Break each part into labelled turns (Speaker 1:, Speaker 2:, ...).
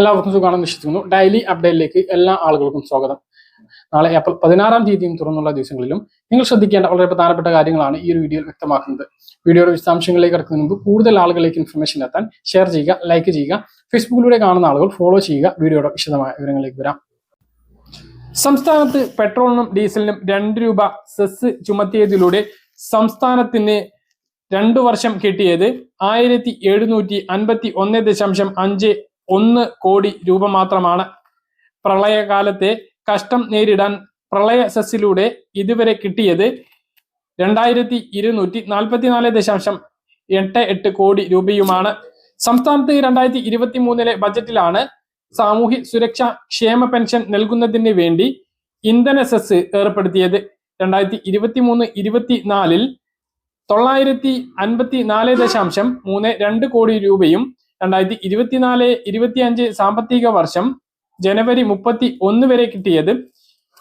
Speaker 1: എല്ലാവർക്കും സുഖമാണെന്ന് വിശ്വസിക്കുന്നു. ഡെയിലി അപ്ഡേറ്റിലേക്ക് എല്ലാ ആളുകൾക്കും സ്വാഗതം. നാളെ ഏപ്രിൽ പതിനാറാം തീയതിയും തുറന്നുള്ള ദിവസങ്ങളിലും നിങ്ങൾ ശ്രദ്ധിക്കേണ്ട വളരെ പ്രധാനപ്പെട്ട കാര്യങ്ങളാണ് ഈ ഒരു വീഡിയോയിൽ വ്യക്തമാക്കുന്നത്. വീഡിയോയുടെ വിശദാംശങ്ങളിലേക്ക് കടക്കുന്നതിന് മുമ്പ് കൂടുതൽ ആളുകളിലേക്ക് ഇൻഫർമേഷൻ എത്താൻ ഷെയർ ചെയ്യുക ലൈക്ക് ചെയ്യുക ഫേസ്ബുക്കിലൂടെ കാണുന്ന ആളുകൾ ഫോളോ ചെയ്യുക വീഡിയോയുടെ വിശദമായ വിവരങ്ങളിലേക്ക് വരാം. സംസ്ഥാനത്ത് പെട്രോളിനും ഡീസലിനും രണ്ട് രൂപ സെസ് ചുമത്തിയതിലൂടെ സംസ്ഥാനത്തിന് രണ്ടു വർഷം കിട്ടിയത് ആയിരത്തി എഴുന്നൂറ്റി അൻപത്തി ഒന്ന് ദശാംശം അഞ്ച് ഒന്ന് കോടി രൂപ മാത്രമാണ്. പ്രളയകാലത്തെ കഷ്ടം നേരിടാൻ പ്രളയ സെസ്സിലൂടെ ഇതുവരെ കിട്ടിയത് രണ്ടായിരത്തി ഇരുന്നൂറ്റി നാൽപ്പത്തിനാല് ദശാംശം എട്ട് എട്ട് കോടി രൂപയുമാണ്. സംസ്ഥാനത്ത് രണ്ടായിരത്തി ഇരുപത്തി മൂന്നിലെ ബജറ്റിലാണ് സാമൂഹ്യ സുരക്ഷാ ക്ഷേമ പെൻഷൻ നൽകുന്നതിന് വേണ്ടി ഇന്ധന സെസ് ഏർപ്പെടുത്തിയത്. രണ്ടായിരത്തി ഇരുപത്തി മൂന്ന് ഇരുപത്തിനാലിൽ തൊള്ളായിരത്തി അൻപത്തി നാല് ദശാംശം മൂന്ന് രണ്ട് കോടി രൂപയും രണ്ടായിരത്തി ഇരുപത്തിനാല് ഇരുപത്തിയഞ്ച് സാമ്പത്തിക വർഷം ജനുവരി മുപ്പത്തി ഒന്ന് വരെ കിട്ടിയത്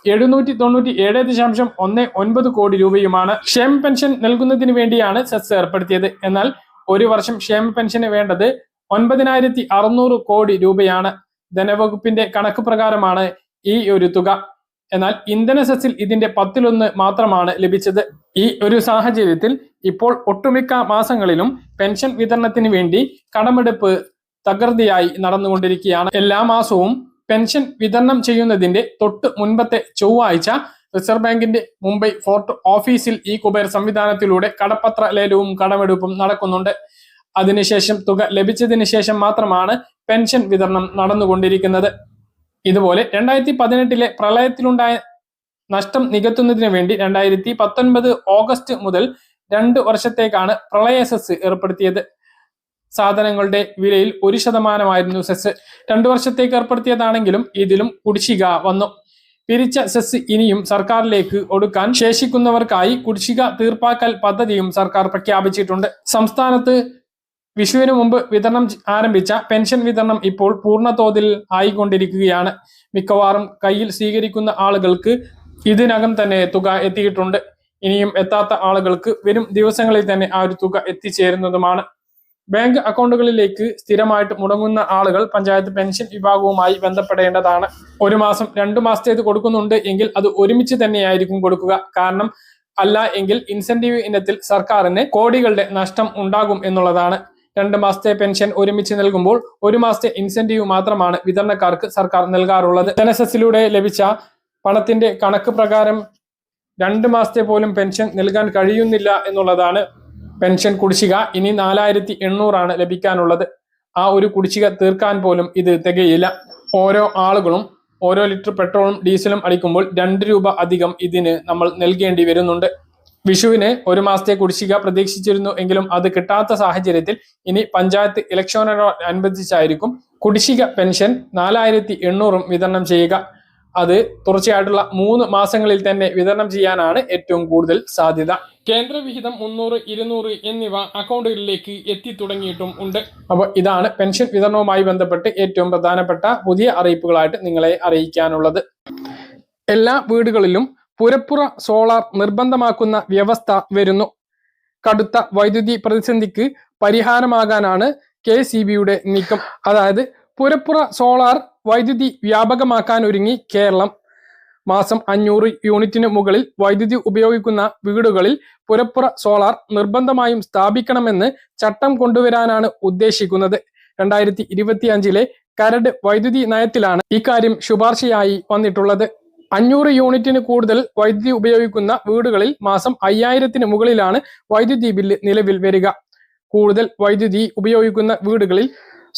Speaker 1: എഴുന്നൂറ്റി തൊണ്ണൂറ്റി ഏഴ് ദശാംശം ഒന്ന് ഒൻപത് കോടി രൂപയുമാണ്. ക്ഷേമ പെൻഷൻ നൽകുന്നതിന് വേണ്ടിയാണ് സെസ് ഏർപ്പെടുത്തിയത്. എന്നാൽ ഒരു വർഷം ക്ഷേമ പെൻഷന് വേണ്ടത് ഒൻപതിനായിരത്തി അറുന്നൂറ് കോടി രൂപയാണ്. ധനവകുപ്പിന്റെ കണക്ക് പ്രകാരമാണ് ഈ ഒരു തുക. എന്നാൽ ഇന്ധന സെസ്സിൽ ഇതിന്റെ പത്തിലൊന്ന് മാത്രമാണ് ലഭിച്ചത്. ഈ ഒരു സാഹചര്യത്തിൽ ഇപ്പോൾ ഒട്ടുമിക്ക മാസങ്ങളിലും പെൻഷൻ വിതരണത്തിന് വേണ്ടി കടമെടുപ്പ് തകൃതിയായി നടന്നുകൊണ്ടിരിക്കുകയാണ്. എല്ലാ മാസവും പെൻഷൻ വിതരണം ചെയ്യുന്നതിന്റെ തൊട്ട് മുൻപത്തെ ചൊവ്വാഴ്ച റിസർവ് ബാങ്കിന്റെ മുംബൈ ഫോർട്ട് ഓഫീസിൽ ഈ കുബേർ സംവിധാനത്തിലൂടെ കടപ്പത്ര ലേലവും കടമെടുപ്പും നടക്കുന്നുണ്ട്. അതിനുശേഷം തുക ലഭിച്ചതിന് ശേഷം മാത്രമാണ് പെൻഷൻ വിതരണം നടന്നുകൊണ്ടിരിക്കുന്നത്. ഇതുപോലെ രണ്ടായിരത്തി പതിനെട്ടിലെ പ്രളയത്തിലുണ്ടായ നഷ്ടം നികത്തുന്നതിന് വേണ്ടി രണ്ടായിരത്തി പത്തൊൻപത് ഓഗസ്റ്റ് മുതൽ രണ്ട് വർഷത്തേക്കാണ് പ്രളയ സെസ് ഏർപ്പെടുത്തിയത്. സാധനങ്ങളുടെ വിലയിൽ ഒരു ശതമാനമായിരുന്നു സെസ്. രണ്ടു വർഷത്തേക്ക് ഏർപ്പെടുത്തിയതാണെങ്കിലും ഇതിലും കുടിശ്ശിക വന്നു. പിരിച്ച സെസ് ഇനിയും സർക്കാരിലേക്ക് ഒടുക്കാൻ ശേഷിക്കുന്നവർക്കായി കുടിശ്ശിക തീർപ്പാക്കൽ പദ്ധതിയും സർക്കാർ പ്രഖ്യാപിച്ചിട്ടുണ്ട്. സംസ്ഥാനത്ത് വിഷുവിന് മുമ്പ് വിതരണം ആരംഭിച്ച പെൻഷൻ വിതരണം ഇപ്പോൾ പൂർണ തോതിൽ ആയിക്കൊണ്ടിരിക്കുകയാണ്. മിക്കവാറും കയ്യിൽ സ്വീകരിക്കുന്ന ആളുകൾക്ക് ഇതിനകം തന്നെ തുക എത്തിയിട്ടുണ്ട്. ഇനിയും എത്താത്ത ആളുകൾക്ക് വരും ദിവസങ്ങളിൽ തന്നെ ആ ഒരു തുക എത്തിച്ചേരുന്നതുമാണ്. ബാങ്ക് അക്കൗണ്ടുകളിലേക്ക് സ്ഥിരമായിട്ട് മുടങ്ങുന്ന ആളുകൾ പഞ്ചായത്ത് പെൻഷൻ വിഭാഗവുമായി ബന്ധപ്പെടേണ്ടതാണ്. ഒരു മാസം രണ്ടു മാസത്തേത് കൊടുക്കുന്നുണ്ട് എങ്കിൽ അത് ഒരുമിച്ച് തന്നെയായിരിക്കും കൊടുക്കുക. കാരണം അല്ല എങ്കിൽ ഇൻസെന്റീവ് ഇനത്തിൽ സർക്കാരിന് കോടികളുടെ നഷ്ടം ഉണ്ടാകും എന്നുള്ളതാണ്. രണ്ട് മാസത്തെ പെൻഷൻ ഒരുമിച്ച് നൽകുമ്പോൾ ഒരു മാസത്തെ ഇൻസെന്റീവ് മാത്രമാണ് വിതരണക്കാർക്ക് സർക്കാർ നൽകാറുള്ളത്. ധനസസിലൂടെ ലഭിച്ച പണത്തിന്റെ കണക്ക് പ്രകാരം രണ്ട് മാസത്തെ പോലും പെൻഷൻ നൽകാൻ കഴിയുന്നില്ല എന്നുള്ളതാണ് പെൻഷൻ കുടിശ്ശിക. ഇനി നാലായിരത്തി എണ്ണൂറാണ് ലഭിക്കാനുള്ളത്. ആ ഒരു കുടിശ്ശിക തീർക്കാൻ പോലും ഇത് തികയില്ല. ഓരോ ആളുകളും ഓരോ ലിറ്റർ പെട്രോളും ഡീസലും അടിക്കുമ്പോൾ രണ്ട് രൂപ അധികം ഇതിന് നമ്മൾ നൽകേണ്ടി വരുന്നുണ്ട്. വിഷുവിന് ഒരു മാസത്തെ കുടിശ്ശിക പ്രതീക്ഷിച്ചിരുന്നു എങ്കിലും അത് കിട്ടാത്ത സാഹചര്യത്തിൽ ഇനി പഞ്ചായത്ത് ഇലക്ഷനോടനുബന്ധിച്ചായിരിക്കും കുടിശ്ശിക പെൻഷൻ നാലായിരത്തി എണ്ണൂറും വിതരണം ചെയ്യുക. അത് തുടർച്ചയായിട്ടുള്ള മൂന്ന് മാസങ്ങളിൽ തന്നെ വിതരണം ചെയ്യാനാണ് ഏറ്റവും കൂടുതൽ സാധ്യത. കേന്ദ്ര വിഹിതം മുന്നൂറ് ഇരുന്നൂറ് എന്നിവ അക്കൗണ്ടുകളിലേക്ക് എത്തി തുടങ്ങിയിട്ടും ഉണ്ട്. അപ്പോൾ ഇതാണ് പെൻഷൻ വിതരണവുമായി ബന്ധപ്പെട്ട് ഏറ്റവും പ്രധാനപ്പെട്ട പുതിയ അറിയിപ്പുകളായിട്ട് നിങ്ങളെ അറിയിക്കാനുള്ളത്. എല്ലാ വീടുകളിലും പുരപ്പുറ സോളാർ നിർബന്ധമാക്കുന്ന വ്യവസ്ഥ വരുന്നു. കടുത്ത വൈദ്യുതി പ്രതിസന്ധിക്ക് പരിഹാരമാകാനാണ് കെ സി ബിയുടെ നീക്കം. അതായത് പുരപ്പുറ സോളാർ വൈദ്യുതി വ്യാപകമാക്കാൻ ഒരുങ്ങി കേരളം. മാസം അഞ്ഞൂറ് യൂണിറ്റിന് മുകളിൽ വൈദ്യുതി ഉപയോഗിക്കുന്ന വീടുകളിൽ പുരപ്പുറ സോളാർ നിർബന്ധമായും സ്ഥാപിക്കണമെന്ന് ചട്ടം കൊണ്ടുവരാനാണ് ഉദ്ദേശിക്കുന്നത്. രണ്ടായിരത്തി ഇരുപത്തി അഞ്ചിലെ കരട് വൈദ്യുതി നയത്തിലാണ് ഇക്കാര്യം ശുപാർശയായി വന്നിട്ടുള്ളത്. അഞ്ഞൂറ് യൂണിറ്റിന് കൂടുതൽ വൈദ്യുതി ഉപയോഗിക്കുന്ന വീടുകളിൽ മാസം അയ്യായിരത്തിന് മുകളിലാണ് വൈദ്യുതി ബില്ല് നിലവിൽ വരിക. കൂടുതൽ വൈദ്യുതി ഉപയോഗിക്കുന്ന വീടുകളിൽ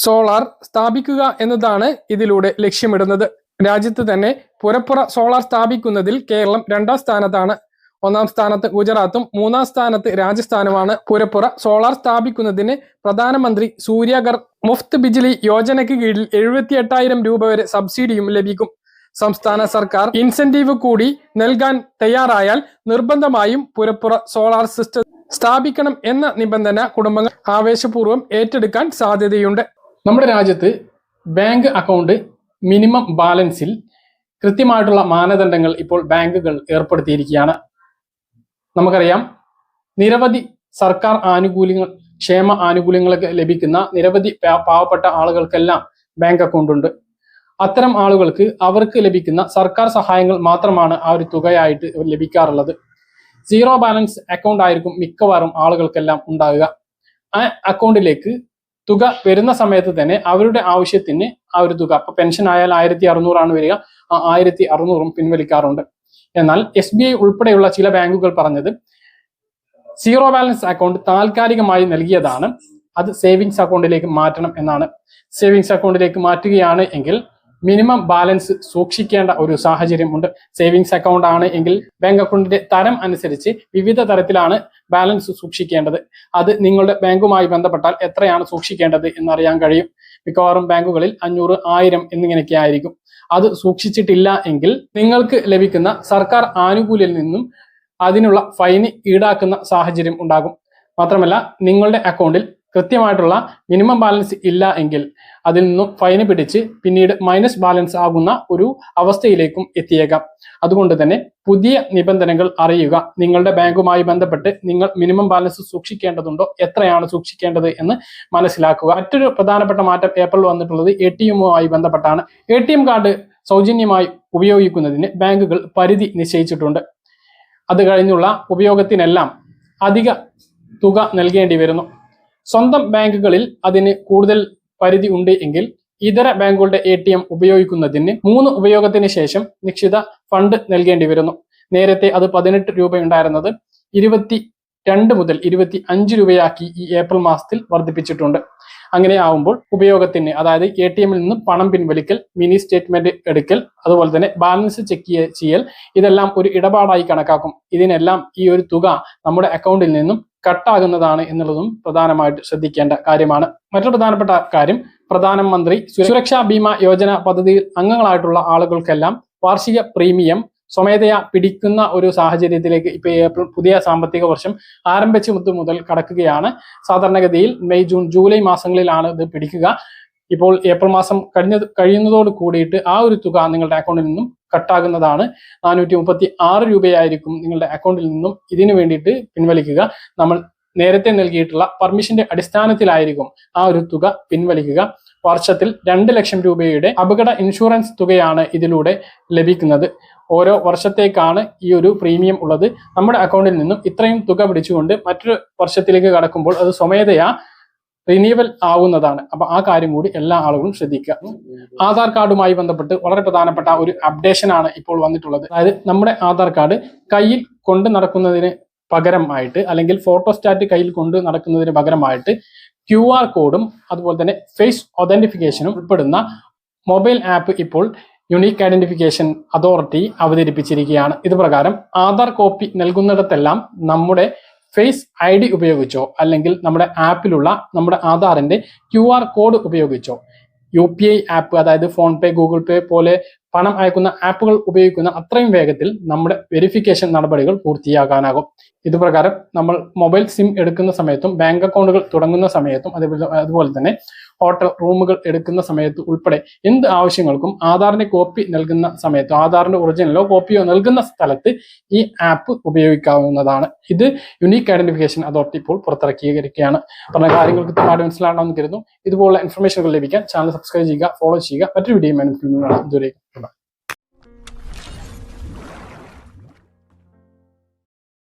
Speaker 1: സോളാർ സ്ഥാപിക്കുക എന്നതാണ് ഇതിലൂടെ ലക്ഷ്യമിടുന്നത്. രാജ്യത്ത് തന്നെ പുരപ്പുറ സോളാർ സ്ഥാപിക്കുന്നതിൽ കേരളം രണ്ടാം സ്ഥാനത്താണ്. ഒന്നാം സ്ഥാനത്ത് ഗുജറാത്തും മൂന്നാം സ്ഥാനത്ത് രാജസ്ഥാനുമാണ്. പുരപ്പുറ സോളാർ സ്ഥാപിക്കുന്നതിന് പ്രധാനമന്ത്രി സൂര്യഗർ മുഫ്ത് ബിജ്ലി യോജനയ്ക്ക് കീഴിൽ എഴുപത്തി എട്ടായിരം രൂപ വരെ സബ്സിഡിയും ലഭിക്കും. സംസ്ഥാന സർക്കാർ ഇൻസെന്റീവ് കൂടി നൽകാൻ തയ്യാറായാൽ നിർബന്ധമായും പുരപ്പുറ സോളാർ സിസ്റ്റം സ്ഥാപിക്കണം എന്ന നിബന്ധന കുടുംബങ്ങൾ ആവേശപൂർവം ഏറ്റെടുക്കാൻ സാധ്യതയുണ്ട്. നമ്മുടെ രാജ്യത്ത് ബാങ്ക് അക്കൗണ്ട് മിനിമം ബാലൻസിൽ കൃത്യമായിട്ടുള്ള മാനദണ്ഡങ്ങൾ ഇപ്പോൾ ബാങ്കുകൾ ഏർപ്പെടുത്തിയിരിക്കുകയാണ്. നമുക്കറിയാം നിരവധി സർക്കാർ ആനുകൂല്യങ്ങൾ ക്ഷേമ ആനുകൂല്യങ്ങളൊക്കെ ലഭിക്കുന്ന നിരവധി പാവപ്പെട്ട ആളുകൾക്കെല്ലാം ബാങ്ക് അക്കൗണ്ട് ഉണ്ട് അത്തരം ആളുകൾക്ക് അവർക്ക് ലഭിക്കുന്ന സർക്കാർ സഹായങ്ങൾ മാത്രമാണ് ആ ഒരു തുകയായിട്ട് ലഭിക്കാറുള്ളത്. സീറോ ബാലൻസ് അക്കൗണ്ട് ആയിരിക്കും മിക്കവാറും ആളുകൾക്കെല്ലാം ഉണ്ടാകുക ആ അക്കൗണ്ടിലേക്ക് തുക വരുന്ന സമയത്ത് തന്നെ അവരുടെ ആവശ്യത്തിന് ആ ഒരു തുക അപ്പൊ പെൻഷൻ ആയാൽ ആയിരത്തി അറുന്നൂറാണ് വരിക ആ ആയിരത്തി അറുന്നൂറും പിൻവലിക്കാറുണ്ട്. എന്നാൽ എസ് ബി ഐ ഉൾപ്പെടെയുള്ള ചില ബാങ്കുകൾ പറഞ്ഞത് സീറോ ബാലൻസ് അക്കൗണ്ട് താൽക്കാലികമായി നൽകിയതാണ്. അത് സേവിങ്സ് അക്കൗണ്ടിലേക്ക് മാറ്റണം എന്നാണ്. സേവിങ്സ് അക്കൗണ്ടിലേക്ക് മാറ്റുകയാണ് എങ്കിൽ മിനിമം ബാലൻസ് സൂക്ഷിക്കേണ്ട ഒരു സാഹചര്യമുണ്ട്. സേവിങ്സ് അക്കൗണ്ട് ആണ് എങ്കിൽ ബാങ്ക് അക്കൗണ്ടിന്റെ തരം അനുസരിച്ച് വിവിധ തരത്തിലാണ് ബാലൻസ് സൂക്ഷിക്കേണ്ടത്. അത് നിങ്ങളുടെ ബാങ്കുമായി ബന്ധപ്പെട്ടാൽ എത്രയാണ് സൂക്ഷിക്കേണ്ടത് എന്നറിയാൻ കഴിയും. മിക്കവാറും ബാങ്കുകളിൽ അഞ്ഞൂറ് ആയിരം എന്നിങ്ങനെയൊക്കെ ആയിരിക്കും. അത് സൂക്ഷിച്ചിട്ടില്ല എങ്കിൽ നിങ്ങൾക്ക് ലഭിക്കുന്ന സർക്കാർ ആനുകൂല്യം നിന്നും അതിനുള്ള ഫൈന് ഈടാക്കുന്ന സാഹചര്യം ഉണ്ടാകും. മാത്രമല്ല നിങ്ങളുടെ അക്കൗണ്ടിൽ കൃത്യമായിട്ടുള്ള മിനിമം ബാലൻസ് ഇല്ല എങ്കിൽ അതിൽ നിന്നും ഫൈന് പിടിച്ച് പിന്നീട് മൈനസ് ബാലൻസ് ആകുന്ന ഒരു അവസ്ഥയിലേക്കും എത്തിയേക്കാം. അതുകൊണ്ട് തന്നെ പുതിയ നിബന്ധനകൾ അറിയുക. നിങ്ങളുടെ ബാങ്കുമായി ബന്ധപ്പെട്ട് നിങ്ങൾ മിനിമം ബാലൻസ് സൂക്ഷിക്കേണ്ടതുണ്ടോ? എത്രയാണ് സൂക്ഷിക്കേണ്ടത് എന്ന് മനസ്സിലാക്കുക. മറ്റൊരു പ്രധാനപ്പെട്ട മാറ്റം ഏപ്രിൽ വന്നിട്ടുള്ളത് എ ടി എമ്മുമായി ബന്ധപ്പെട്ടാണ്. എ ടി എം കാർഡ് സൗജന്യമായി ഉപയോഗിക്കുന്നതിന് ബാങ്കുകൾ പരിധി നിശ്ചയിച്ചിട്ടുണ്ട്. അത് കഴിഞ്ഞുള്ള ഉപയോഗത്തിനെല്ലാം അധിക തുക നൽകേണ്ടി വരുന്നു. സ്വന്തം ബാങ്കുകളിൽ അതിന് കൂടുതൽ പരിധി ഉണ്ട് എങ്കിൽ ഇതര ബാങ്കുകളുടെ എ ടി എം ഉപയോഗിക്കുന്നതിന് മൂന്ന് ഉപയോഗത്തിന് ശേഷം നിശ്ചിത ഫണ്ട് നൽകേണ്ടി വരുന്നു. നേരത്തെ അത് പതിനെട്ട് രൂപയുണ്ടായിരുന്നത് ഇരുപത്തി രണ്ട് മുതൽ ഇരുപത്തി അഞ്ച് രൂപയാക്കി ഈ ഏപ്രിൽ മാസത്തിൽ വർദ്ധിപ്പിച്ചിട്ടുണ്ട്. അങ്ങനെ ആവുമ്പോൾ ഉപയോഗത്തിന് അതായത് എ ടി എമ്മിൽ നിന്ന് പണം പിൻവലിക്കൽ മിനി സ്റ്റേറ്റ്മെന്റ് എടുക്കൽ അതുപോലെ തന്നെ ബാലൻസ് ചെക്ക് ചെയ്യൽ ഇതെല്ലാം ഒരു ഇടപാടായി കണക്കാക്കും. ഇതിനെല്ലാം ഈ ഒരു തുക നമ്മുടെ അക്കൗണ്ടിൽ നിന്നും കട്ടാകുന്നതാണ് എന്നുള്ളതും പ്രധാനമായിട്ട് ശ്രദ്ധിക്കേണ്ട കാര്യമാണ്. മറ്റൊരു പ്രധാനപ്പെട്ട കാര്യം പ്രധാനമന്ത്രി സുരക്ഷാ ബീമ യോജന പദ്ധതിയിൽ അംഗങ്ങളായിട്ടുള്ള ആളുകൾക്കെല്ലാം വാർഷിക പ്രീമിയം സ്വമേധയാ പിടിക്കുന്ന ഒരു സാഹചര്യത്തിലേക്ക് ഇപ്പൊ ഏപ്രിൽ പുതിയ സാമ്പത്തിക വർഷം ആരംഭിച്ചു മുതൽ കടക്കുകയാണ്. സാധാരണഗതിയിൽ മെയ് ജൂൺ ജൂലൈ മാസങ്ങളിലാണ് ഇത് പിടിക്കുക. ഇപ്പോൾ ഏപ്രിൽ മാസം കഴിഞ്ഞ കഴിയുന്നതോട് കൂടിയിട്ട് ആ ഒരു തുക നിങ്ങളുടെ അക്കൗണ്ടിൽ നിന്നും കട്ടാകുന്നതാണ്. നാനൂറ്റി മുപ്പത്തി ആറ് രൂപയായിരിക്കും നിങ്ങളുടെ അക്കൗണ്ടിൽ നിന്നും ഇതിനു വേണ്ടിയിട്ട് പിൻവലിക്കുക. നമ്മൾ നേരത്തെ നൽകിയിട്ടുള്ള പെർമിഷന്റെ അടിസ്ഥാനത്തിലായിരിക്കും ആ ഒരു തുക പിൻവലിക്കുക. വർഷത്തിൽ രണ്ട് ലക്ഷം രൂപയുടെ അപകട ഇൻഷുറൻസ് തുകയാണ് ഇതിലൂടെ ലഭിക്കുന്നത്. ഓരോ വർഷത്തേക്കാണ് ഈ ഒരു പ്രീമിയം ഉള്ളത്. നമ്മുടെ അക്കൗണ്ടിൽ നിന്നും ഇത്രയും തുക പിടിച്ചുകൊണ്ട് മറ്റൊരു വർഷത്തിലേക്ക് കടക്കുമ്പോൾ അത് സ്വമേധയാ റിന്യൂവൽ ആവുന്നതാണ്. അപ്പൊ ആ കാര്യം കൂടി എല്ലാ ആളുകളും ശ്രദ്ധിക്കുക. ആധാർ കാർഡുമായി ബന്ധപ്പെട്ട് വളരെ പ്രധാനപ്പെട്ട ഒരു അപ്ഡേഷൻ ആണ് ഇപ്പോൾ വന്നിട്ടുള്ളത്. അതായത് നമ്മുടെ ആധാർ കാർഡ് കയ്യിൽ കൊണ്ട് നടക്കുന്നതിന് പകരമായിട്ട് അല്ലെങ്കിൽ ഫോട്ടോസ്റ്റാറ്റ് കയ്യിൽ കൊണ്ട് നടക്കുന്നതിന് പകരമായിട്ട് ക്യു ആർ കോഡും അതുപോലെ തന്നെ ഫേസ് ഒതന്റിഫിക്കേഷനും ഉൾപ്പെടുന്ന മൊബൈൽ ആപ്പ് ഇപ്പോൾ യുണീക്ക് ഐഡന്റിഫിക്കേഷൻ അതോറിറ്റി അവതരിപ്പിച്ചിരിക്കുകയാണ്. ഇത് പ്രകാരം ആധാർ കോപ്പി നൽകുന്നിടത്തെല്ലാം നമ്മുടെ ഫേസ് ഐ ഡി ഉപയോഗിച്ചോ അല്ലെങ്കിൽ നമ്മുടെ ആപ്പിലുള്ള നമ്മുടെ ആധാറിന്റെ ക്യു ആർ കോഡ് ഉപയോഗിച്ചോ? യു പി ഐ ആപ്പ് അതായത് ഫോൺ പേ ഗൂഗിൾ പേ പോലെ പണം അയക്കുന്ന ആപ്പുകൾ ഉപയോഗിക്കുന്ന അത്രയും വേഗത്തിൽ നമ്മുടെ വെരിഫിക്കേഷൻ നടപടികൾ പൂർത്തിയാക്കാനാകും ഇതുപ്രകാരം നമ്മൾ മൊബൈൽ സിം എടുക്കുന്ന സമയത്തും ബാങ്ക് അക്കൗണ്ടുകൾ തുടങ്ങുന്ന സമയത്തും അതേപോലെ അതുപോലെ തന്നെ ഹോട്ടൽ റൂമുകൾ എടുക്കുന്ന സമയത്ത് ഉൾപ്പെടെ എന്ത് ആവശ്യങ്ങൾക്കും ആധാറിന്റെ കോപ്പി നൽകുന്ന സമയത്തോ ആധാറിന്റെ ഒറിജിനലോ കോപ്പിയോ നൽകുന്ന സ്ഥലത്ത് ഈ ആപ്പ് ഉപയോഗിക്കാവുന്നതാണ്. ഇത് യുണീക്ക് ഐഡന്റിഫിക്കേഷൻ അതോറിറ്റി ഇപ്പോൾ പുറത്തിറക്കിയിരിക്കുകയാണ്. പറഞ്ഞ കാര്യങ്ങൾ കൃത്യമായിട്ട് മനസ്സിലാണെന്ന് കരുതുന്നു. ഇതുപോലുള്ള ഇൻഫർമേഷനുകൾ ലഭിക്കാൻ ചാനൽ സബ്സ്ക്രൈബ് ചെയ്യുക ഫോളോ ചെയ്യുക. മറ്റൊരു വീഡിയോ ഇതുവരെ